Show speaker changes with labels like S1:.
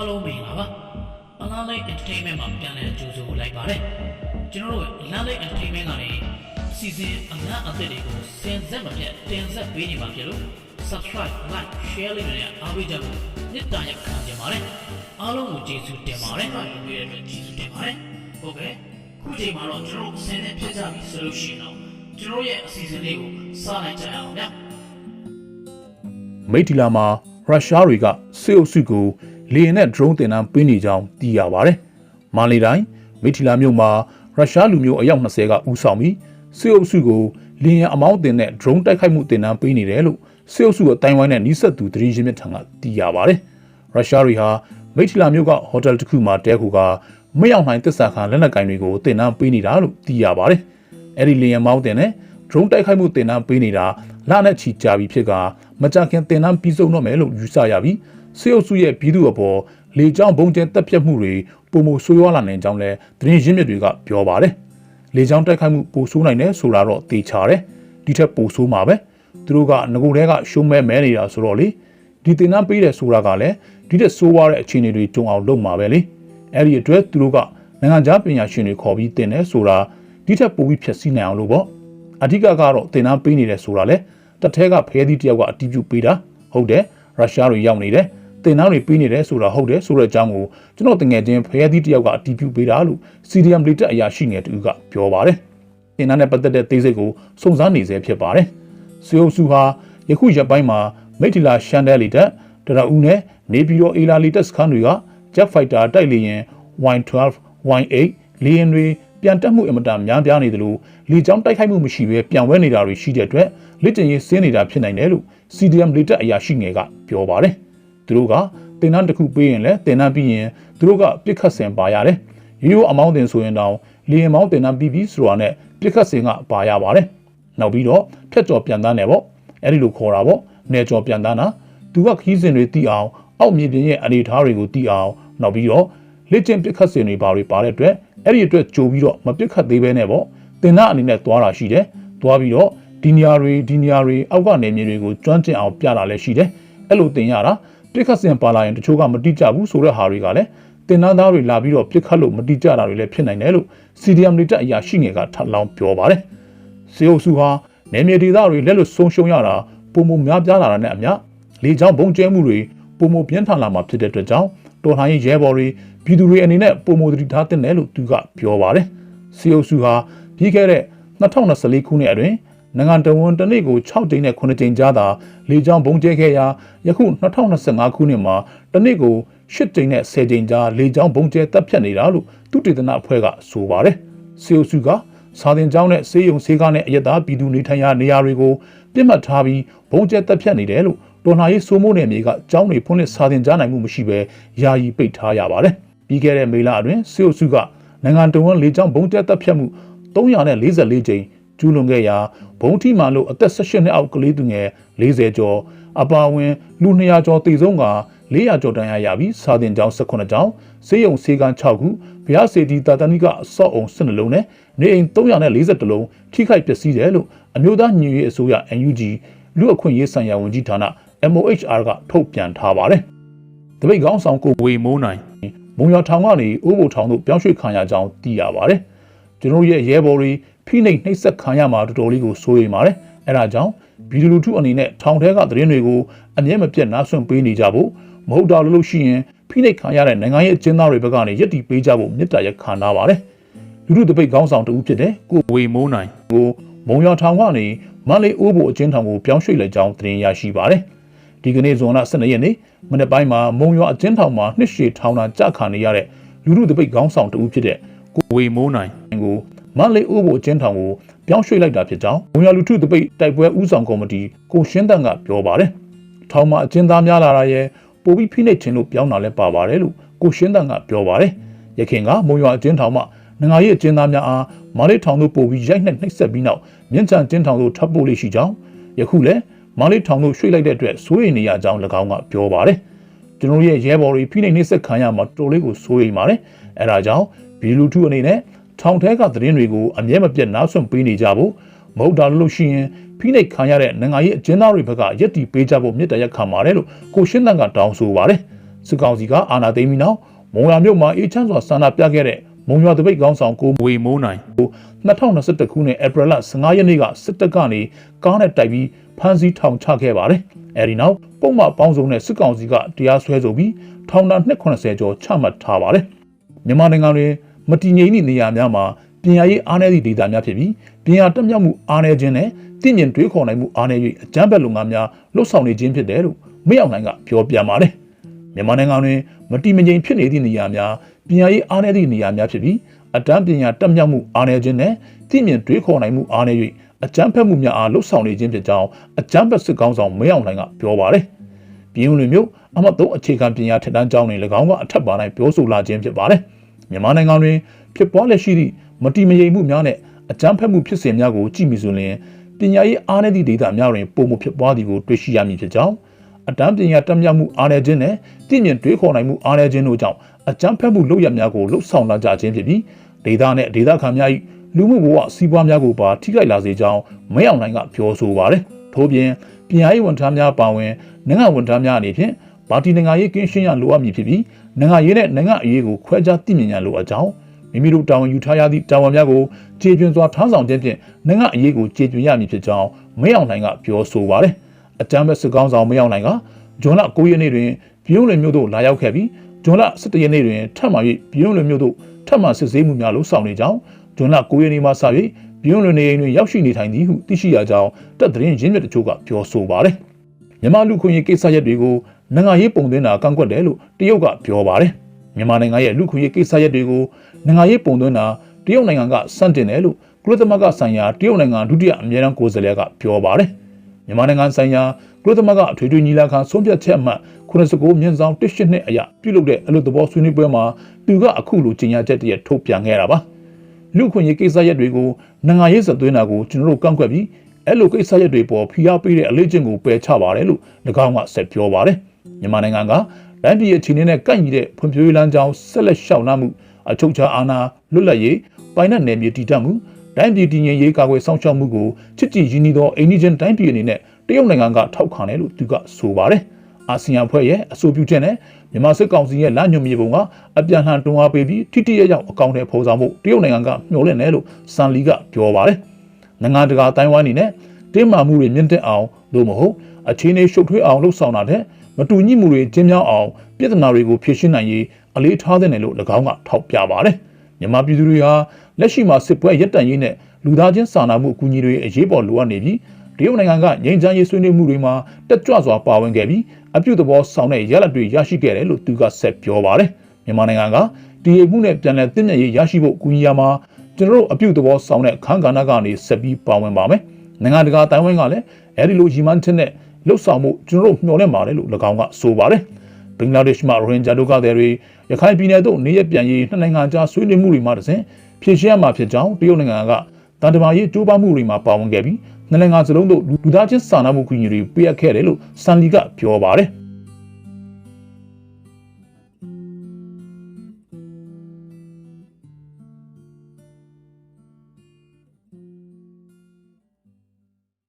S1: အားလုံးမင်္ဂလာပါအလားလိုက် entertainment မှာပြန်လည်ကြိုဆိုလိုက်ပါတယ်ကျွန်တော်တို့အလားလိုက် entertainment ကနေစီစဉ်အလားအသစ်တွေကိုစင်ဆက်မပြတ်တင်ဆက်ပေးနေမှာဖြစ်လို့ subscribe like share လေးတွေနဲ့အားပေးကြဖို့မေတ္တာရက်ခံကြပါတယ်အားလုံးကိုကျေးဇူးတင်ပါတယ်အားလုံးရဲ့အတွက်ကျေးဇူးတင်ပါတယ်ဟုတ်ကဲ့ခုချိန်မှာတော့ကျွန်တော်တို့ဆင်နေဖြစ်ကြပြီဆိုလို့ရှိရင်တော့ကျွန်တော်ရဲ့အစီအစဉ်လေးကိုစလိုက်ကြရအောင်ဗျာ
S2: မိတ်တီလာမှာရုရှားတွေကစစ်အုပ်စုကို လေယာဉ်နဲ့ drone တင်တန်းပေးနေကြောင်းသိရပါတယ်။မာလီတိုင်းမိတ်တီလာမြို့မှာရုရှားလူမျိုးအယောက်20ကဦးဆောင်ပြီးစစ်အုပ်စုကိုလေယာဉ်အမောင်းတင်တဲ့ drone တိုက်ခိုက်မှုတင်တန်းပေးနေတယ်လို့စစ်အုပ်စုအတိုင်းဝိုင်းနဲ့နှိစက်သူသတင်းရင်းမြစ်ထံကသိရပါတယ်။ရုရှားတွေဟာမိတ်တီလာမြို့ကဟိုတယ်တစ်ခုမှာတဲခုကမရောက်နိုင်တစ္ဆာခံလက်နက်ကင်တွေကိုတင်တန်းပေးနေတာလို့သိရပါတယ်။အဲ့ဒီလေယာဉ်မောင်းတင်တဲ့ drone တိုက်ခိုက်မှုတင်တန်းပေးနေတာလနဲ့ချီကြာပြီဖြစ်ကမကြခင်တင်တန်းပြီးဆုံးတော့မယ်လို့ယူဆရပြီး စေအုပ်စုရဲ့ပြည်သူအပေါ်လေကြောင်းဘုံကျဲတက်ပြတ်မှုတွေပုံမဆိုးရွားလာနိုင်ကြောင်းလဲသတင်းရင်းမြစ်တွေကပြောပါတယ်။လေကြောင်းတိုက်ခိုက်မှုပိုဆိုးနိုင်တယ်ဆိုတာတော့သိချတယ်။ဒီထက်ပိုဆိုးမှာပဲ။သူတို့ကငကိုတဲကရှုံးမဲမဲနေတာဆိုတော့လေဒီတင်တန်းပေးတဲ့ဆိုတာကလည်းဒီထက်ဆိုးရွားတဲ့အခြေအနေတွေကြုံအောင်လုပ်မှာပဲလေ။အဲ့ဒီအတွက်သူတို့ကနိုင်ငံခြားပညာရှင်တွေခေါ်ပြီးတင်တယ်ဆိုတာဒီထက်ပိုပြီးဖြည့်ဆည်းနိုင်အောင်လို့ပေါ့။အဓိကကတော့တင်တန်းပေးနေတယ်ဆိုတာလေတစ်ထဲကဖဲသီးတယောက်ကအတီးပြုတ်ပေးတာဟုတ်တယ်ရုရှားတွေရောက်နေတယ် တင်တန်းတွေပေးနေတယ်ဆိုတာဟုတ်တယ်ဆိုတဲ့အကြောင်းကိုကျွန်တော်တငယ်ချင်းဖဲသီးတယောက်ကအတီးပြုတ်ပေးတာလို့စီရီယမ်လီတက်အရာရှိငယ်တူကပြောပါတယ်တင်တန်းနဲ့ပတ်သက်တဲ့သိစိတ်ကိုစုံစမ်းနေစေဖြစ်ပါတယ်စီအိုစုဟာယခုရက်ပိုင်းမှာမိထီလာရှန်ဒဲလီတက်တရဦးနဲ့နေပြည်တော်အေလာလီတက်စခန်းတွေက Jet Fighter တိုက်လေယာဉ် Y12 Y8 လေယာဉ်တွေပြန်တက်မှုအင်မတန်များပြားနေတယ်လို့လေကြောင်းတိုက်ခိုက်မှုမရှိဘဲပြန်ဝဲနေတာတွေရှိတဲ့အတွက်လက်ကျင်ရေးဆင်းနေတာဖြစ်နိုင်တယ်လို့ CDM လေတက်အရာရှိငယ်ကပြောပါတယ်။ သူတို့ကတင်နန်းတစ်ခုပေးရင်လည်းတင်နန်းပြီးရင်သူတို့ကပြစ်ခတ်ဆင်ပါရတယ်။ရိုးရိုးအမောင်းတင်ဆိုရင်တောင်လေရင်မောင်းတင်နန်းပြီးပြီးဆိုတာနဲ့ပြစ်ခတ်ဆင်ကပါရပါတယ်။နောက်ပြီးတော့ဖြတ်ကျော်ပြန်တန်းတယ်ပေါ့။အဲ့ဒီလိုခေါ်တာပေါ့။နေကျော်ပြန်တန်းတာသူကခီးစဉ်တွေတီးအောင်အောက်မြေပြင်ရဲ့အနေအထားတွေကိုတီးအောင်နောက်ပြီးတော့လက်ကျင်ပြစ်ခတ်စဉ်တွေပါတွေပါတဲ့အတွက်အဲ့ဒီအတွက်ကြိုပြီးတော့မပြစ်ခတ်သေးဘဲနဲ့ပေါ့တင်သားအနေနဲ့သွားတာရှိတယ်သွားပြီးတော့ဒီနေရာတွေဒီနေရာတွေအောက်ကနေမြေတွေကိုကျွမ်းကျင်အောင်ပြတာလည်းရှိတယ်အဲ့လိုတင်ရတာ ပြစ်ခတ်စဉ်ပါလာရင်တချို့ကမတိကျဘူးဆိုတဲ့ဟာတွေကလည်းတင်သားသားတွေလာပြီးတော့ပြစ်ခတ်လို့မတိကျတာတွေလည်းဖြစ်နိုင်တယ်လို့ CDM တွေတက်အရာရှိငယ်ကထပ်လောင်းပြောပါတယ်စေအုပ်စုဟာနယ်မြေဒေသတွေလက်လွတ်ဆုံးရှုံးရတာပုံမများပြားလာတာနဲ့အမျှလေကြောင်းဘုံကျဲမှုတွေပုံမပြင်းထန်လာမှာဖြစ်တဲ့အတွက်ကြောင့်တော်လှန်ရေးရဲဘော်တွေပြည်သူတွေအနေနဲ့ပုံမသတိထားတဲ့နယ်လို့သူကပြောပါတယ်စေအုပ်စုဟာပြီးခဲ့တဲ့2024ခုနှစ်အတွင်း နိုင်ငံတော်ဝန်တစ်နေ့ကို6ကြိမ်နဲ့9ကြိမ်ကြားသာလေကြောင်းဘုံကျဲခဲ့ရာယခု2025ခုနှစ်မှာတစ်နေ့ကို10ကြိမ်နဲ့10ကြိမ်ကြားလေကြောင်းဘုံကျဲတပ်ဖြတ်နေတာလို့သူတေသနအဖွဲ့ကဆိုပါတယ်စေအုပ်စုကစာတင်ကျောင်းနဲ့ဆေးရုံဆေးကားနဲ့အယက်သားပြည်သူနေထိုင်ရာနေရာတွေကိုပြစ်မှတ်ထားပြီးဘုံကျဲတပ်ဖြတ်နေတယ်လို့တော်လှန်ရေးစိုးမိုးနယ်မြေကကျောင်းတွေဖွင့်လှစ်စာတင်ကြားနိုင်မှုမရှိဘဲယာယီပိတ်ထားရပါတယ်ပြီးခဲ့တဲ့မေလအတွင်းစေအုပ်စုကနိုင်ငံတော်ဝန်လေကြောင်းဘုံကျဲတပ်ဖြတ်မှု344ကြိမ် ကျူးလွန်ခဲ့ရာဘုံထိမှန်လို့အသက်18နှစ်အောက်ကလေးသူငယ်40ကျော်အပါအဝင်လူ200ကျော်တည်ဆုံးက400ကျော်တန်ရာရပြီးစာတင်ကျောင်း18ကျောင်းစေယုံစေကန်း6ခုဘုရားစေတီတာတဏိကအဆော့အုံ12လုံးနဲ့နေအိမ်340လုံးထိခိုက်ပျက်စီးတယ်လို့အမျိုးသားညီညွတ်ရေးအစိုးရ NUG လူအခွင့်ရေးဆိုင်ရာဝန်ကြီးဌာန MOHR ကထုတ်ပြန်ထားပါတယ်။တပိတ်ကောင်းဆောင်ကိုဝေမိုးနိုင်မုံရထောင်ကနေအိုးဘိုထောင်တို့ပြောင်းရွှေ့ခံရကြောင်းသိရပါတယ်။ ကျွန်တော်ရဲ့ရဲဘော်တွေဖိနှိပ်နှိပ်စက်ခံရမှာတော်တော်လေးကိုစိုးရိမ်ပါတယ်။အဲဒါကြောင့်ဗီဒီယိုလူထုအနေနဲ့ထောင်ထဲကသတင်းတွေကိုအမြဲမပြတ်နားဆွင့်ပေးနေကြဖို့မဟုတ်တာလို့လို့ရှိရင်ဖိနှိပ်ခံရတဲ့နိုင်ငံရဲ့အကျဉ်းသားတွေဘက်ကနေယက်တီပေးကြဖို့မြစ်တာရက်ခံနာပါတယ်။လူထုတပိတ်ကောင်းဆောင်တူဖြစ်တဲ့ကိုဝေမိုးနိုင်ကိုမုံရထောင်ကနေမန္တလေးအိုးဘိုအကျဉ်းထောင်ကိုပြောင်းရွှေ့လိုက်ကြောင်းသတင်းရရှိပါတယ်။ဒီကနေ့ဇွန်လ12ရက်နေ့မနေ့ပိုင်းမှာမုံရွာအကျဉ်းထောင်မှာနှစ်ရှည်ထောင်တာကြခါနေရတဲ့လူလူတပိတ်ခေါင်းဆောင်တူဖြစ်တဲ့ကိုဝေမိုးနိုင် ကိုမန္တလေးအိုးဘိုအကျဉ်းထောင်ကိုပြောင်းရွှေ့လိုက်တာဖြစ်ကြောင်းမုံရွာလူထုတပိတ်တိုက်ပွဲဦးဆောင်ကော်မတီကိုရှင်းတန်ကပြောပါတယ်။ထောင်မှာအကျဉ်းသားများလာတာရဲ့ပိုပြီးဖိနှိပ်ခြင်းလို့ပြောင်းတာလည်းပါပါတယ်လို့ကိုရှင်းတန်ကပြောပါတယ်။ရခင်ကမုံရွာအကျဉ်းထောင်မှာနိုင်ငံရေးအကျဉ်းသားများအားမန္တလေးထောင်တို့ပို့ပြီးရိုက်နှက်နှိပ်စက်ပြီးနောက်မြင့်ချန်ကျင်းထောင်တို့ထပ်ပို့လေးရှိကြောင်းယခုလည်းမန္တလေးထောင်တို့ရွှေ့လိုက်တဲ့အတွက်စိုးရိမ်နေရကြောင်း၎င်းကပြောပါတယ်။ကျွန်တော်ရဲ့ရဲဘော်တွေဖိနှိပ်နှိပ်စက်ခံရမှာတော်လေးကိုစိုးရိမ်ပါတယ်။အဲဒါကြောင့်ဘီလူထုအနေနဲ့ ထောင်ထဲကသတင်းတွေကိုအမြဲမပြတ်နားဆွင့်ပေးနေကြဖို့မဟုတ်တာလို့ရှိရင်ဖိနှိပ်ခံရတဲ့နိုင်ငံရေးအကျဉ်းသားတွေဘက်ကရက်တီပေးကြဖို့မြစ်တရက်ခံပါတယ်လို့ကိုရှင်းတန်ကတောင်းဆိုပါတယ်။စစ်ကောင်စီကအာဏာသိမ်းပြီးနောက်မုံရမြို့မှာအေးချမ်းစွာဆန္ဒပြခဲ့တဲ့မုံရွာတပိတ်ကောင်းဆောင်ကိုဝေမိုးနိုင်ကို2021ခုနှစ်ဧပြီလ15ရက်နေ့ကစစ်တပ်ကနေကားနဲ့တိုက်ပြီးဖမ်းဆီးထောင်ချခဲ့ပါတယ်။အဲဒီနောက်ပုံမှန်ပေါင်းစုံနဲ့စစ်ကောင်စီကတရားစွဲဆိုပြီးထောင်ဒဏ်290ကျော်ချမှတ်ထားပါတယ်။မြန်မာနိုင်ငံတွင် မတည်ငြိမ်သည့်နေရာများမှာပညာရေးအားနည်းသည့်ဒေသများဖြစ်ပြီးပညာတက်မြောက်မှုအားနည်းခြင်းနဲ့တည်မြင်တွေးခေါ်နိုင်မှုအားနည်း၍အကြမ်းဖက်လုပ်ငန်းများလှုပ်ဆောင်နေခြင်းဖြစ်တယ်လို့မရောက်နိုင်ကပြောပြပါတယ်။မြန်မာနိုင်ငံတွင်မတည်မငြိမ်ဖြစ်နေသည့်နေရာများပညာရေးအားနည်းသည့်နေရာများဖြစ်ပြီးအတန်းပညာတက်မြောက်မှုအားနည်းခြင်းနဲ့တည်မြင်တွေးခေါ်နိုင်မှုအားနည်း၍အကြမ်းဖက်မှုများအားလှုပ်ဆောင်နေခြင်းဖြစ်ကြောင်းအကြမ်းဖက်စစ်ကောင်ဆောင်မရောက်နိုင်ကပြောပါတယ်။ပြည်ဦးလွင်မြို့အမှတ်3အခြေခံပညာထက်တန်းကျောင်းတွင်၎င်းကအထက်ပါ၌ပြောဆိုလာခြင်းဖြစ်ပါတယ်။ မြန်မာနိုင်ငံတွင်ဖြစ်ပွားလက်ရှိသည့်မတည်မငြိမ်မှုများနဲ့အကြမ်းဖက်မှုဖြစ်စဉ်များကိုကြည့်မိဆိုရင်ပညာရေးအားနည်းသည့်ဒေသများတွင်ပုံမှုဖြစ်ပွားသည်ကိုတွေ့ရှိရမည်ဖြစ်ကြောင်းအတန်းပညာတက်မြောက်မှုအားနည်းခြင်းနဲ့တည်မြင်တွေးခေါ်နိုင်မှုအားနည်းခြင်းတို့ကြောင့်အကြမ်းဖက်မှုလုပ်ရများကိုလှုပ်ဆောင်လာကြခြင်းဖြစ်ပြီးဒေသနဲ့ဒေသခံများ၏လူမှုဘဝစီးပွားများကိုပါထိခိုက်လာစေကြောင်းမရောက်နိုင်ကပြောဆိုပါတယ်။ထို့ပြင်ပညာရေးဝန်ထမ်းများပါဝင်နိုင်ငံဝန်ထမ်းများအနေဖြင့် ပါတီနိုင်ငံရေးကင်းရှင်းရလိုအပ်မည်ဖြစ်ပြီးနိုင်ငံရေးနဲ့နိုင်ငံအရေးကိုခွဲခြားသိမြင်ရလိုအပ်ကြောင်းမိမိတို့တာဝန်ယူထားရသည့်တာဝန်များကိုခြေကျွင်စွာထမ်းဆောင်ခြင်းဖြင့်နိုင်ငံအရေးကိုခြေကျွင်ရမည်ဖြစ်ကြောင်းမရောက်နိုင်ကပြောဆိုပါတယ်။အကြမ်းဖက်စစ်ကောင်းဆောင်မရောက်နိုင်ကဂျွန်လ9ရက်နေ့တွင်ပြည်ုံးလွင်မြို့သို့လာရောက်ခဲ့ပြီးဂျွန်လ17ရက်နေ့တွင်ထပ်မံ၍ပြည်ုံးလွင်မြို့သို့ထပ်မံစစ်ဆေးမှုများလှုပ်ဆောင်နေကြောင်းဂျွန်လ9ရက်နေ့မှစ၍ပြည်ုံးလွင်နေအိမ်တွင်ရောက်ရှိနေထိုင်သည်ဟုသိရှိရကြောင်းတပ်သတင်းရင်းမြစ်တချို့ကပြောဆိုပါတယ်။မြန်မာလူခွင့်ရေးကိစ္စရပ်တွေကို နိုင်ငံရေးပုံသွင်းတာကန့်ကွက်တယ်လို့တရုတ်ကပြောပါတယ်။မြန်မာနိုင်ငံရဲ့လူခွင့်ရေးကိစ္စရပ်တွေကိုနိုင်ငံရေးပုံသွင်းတာတရုတ်နိုင်ငံကစန့်တင်တယ်လို့ကုလသမဂ္ဂဆိုင်ရာတရုတ်နိုင်ငံဒုတိယအမြဲတမ်းကိုယ်စားလှယ်ကပြောပါတယ်။မြန်မာနိုင်ငံဆိုင်ရာကုလသမဂ္ဂအထွေထွေညီလာခံဆုံးဖြတ်ချက်အမှတ်89မြင်းဆောင်တစ်ရှစ်နှစ်အရပြုလုပ်တဲ့အလို့သဘောဆွေးနွေးပွဲမှာသူကအခုလိုကြေညာချက်တည်းထုတ်ပြန်ခဲ့တာပါ။လူခွင့်ရေးကိစ္စရပ်တွေကိုနိုင်ငံရေးဆက်သွင်းတာကိုကျွန်တော်တို့ကန့်ကွက်ပြီးအဲ့လိုကိစ္စရပ်တွေပေါ်ဖိအားပေးတဲ့အလေးချင်းကိုပယ်ချပါတယ်လို့၎င်းကဆက်ပြောပါတယ်။ မြန်မာနိုင်ငံကတိုင်းပြည်အခြေအနေနဲ့ကန့်ညီတဲ့ဖွံ့ဖြိုးရေးလမ်းကြောင်းဆက်လက်ရှောင်နှံမှုအချုပ်ချာအာဏာလွတ်လပ်ရေးပိုင်နဲ့နယ်မြေတည်တံ့မှုတိုင်းပြည်တည်ငြိမ်ရေးကာကွယ်စောင့်ရှောက်မှုကိုချစ်ကြည်ရင်းနှီးသောအိန္ဒိယတိုင်းပြည်အနေနဲ့တရုတ်နိုင်ငံကထောက်ခံတယ်လို့သူကဆိုပါတယ်။အာဆီယံဖွဲ့ရဲ့အဆိုပြုချက်နဲ့မြန်မာစစ်ကောင်စီရဲ့လမ်းညွှန်မြေပုံကအပြန်လှန်တွန်းအားပေးပြီးထိတိရရောက်အကောင့်တွေဖော်ဆောင်မှုတရုတ်နိုင်ငံကမျှော်လင့်တယ်လို့စန်လီကပြောပါတယ်။နိုင်ငံတကာအတိုင်းဝိုင်းအနေနဲ့တင်းမာမှုတွေမြင့်တက်အောင်လို့မဟုတ်အခြေအနေရှုပ်ထွေးအောင်လှုပ်ဆောင်တာတဲ့ မတူညီမှုတွေကျင်းမြောင်းအောင်ပြည်ထနာတွေကိုဖြေရှင်းနိုင်ရေးအလေးထားတဲ့နယ်လို့၎င်းကထောက်ပြပါတယ်။မြန်မာပြည်သူတွေဟာလက်ရှိမှာစစ်ပွဲရပ်တန့်ရေးနဲ့လူသားချင်းစာနာမှုအကူအညီတွေအရေးပေါ်လိုအပ်နေပြီးတရုတ်နိုင်ငံကငြိမ်းချမ်းရေးဆွေးနွေးမှုတွေမှာတက်ကြွစွာပါဝင်ခဲ့ပြီးအပြုသဘောဆောင်တဲ့ရလဒ်တွေရရှိခဲ့တယ်လို့သူကဆက်ပြောပါတယ်။မြန်မာနိုင်ငံကတည်ငြိမ်မှုနဲ့ပြန်လည်တည်မြဲရေးရရှိဖို့အကူအညီရမှာကျွန်တော်တို့အပြုသဘောဆောင်တဲ့ခန်းကဏ္ဍကနေဆက်ပြီးပါဝင်ပါမယ်။နိုင်ငံတကာတိုင်းဝိုင်းကလည်းအဲဒီလိုရည်မှန်းချက်နဲ့ လှုပ်ဆောင်မှုကျွန်တော်တို့မျှော်လင့်ပါတယ်လို့၎င်းကဆိုပါတယ်။ဘင်္ဂလားဒေ့ရှ်မှာရိုဟင်ဂျာဒုက္ခသည်တွေရခိုင်ပြည်နယ်သို့နေရပြန်ရေးနှစ်နိုင်ငံကြားဆွေးနွေးမှုတွေမှာတစဉ်ဖြည့်ရှင်းရမှာဖြစ်ကြောင်းတရုတ်နိုင်ငံကတန်တမာရေးကြိုးပမ်းမှုတွေမှာပါဝင်ခဲ့ပြီးနှစ်နိုင်ငံစလုံးတို့လူသားချင်းစာနာမှုကူညီတွေပေးအပ်ခဲ့တယ်လို့စန်လီကပြောပါတယ်။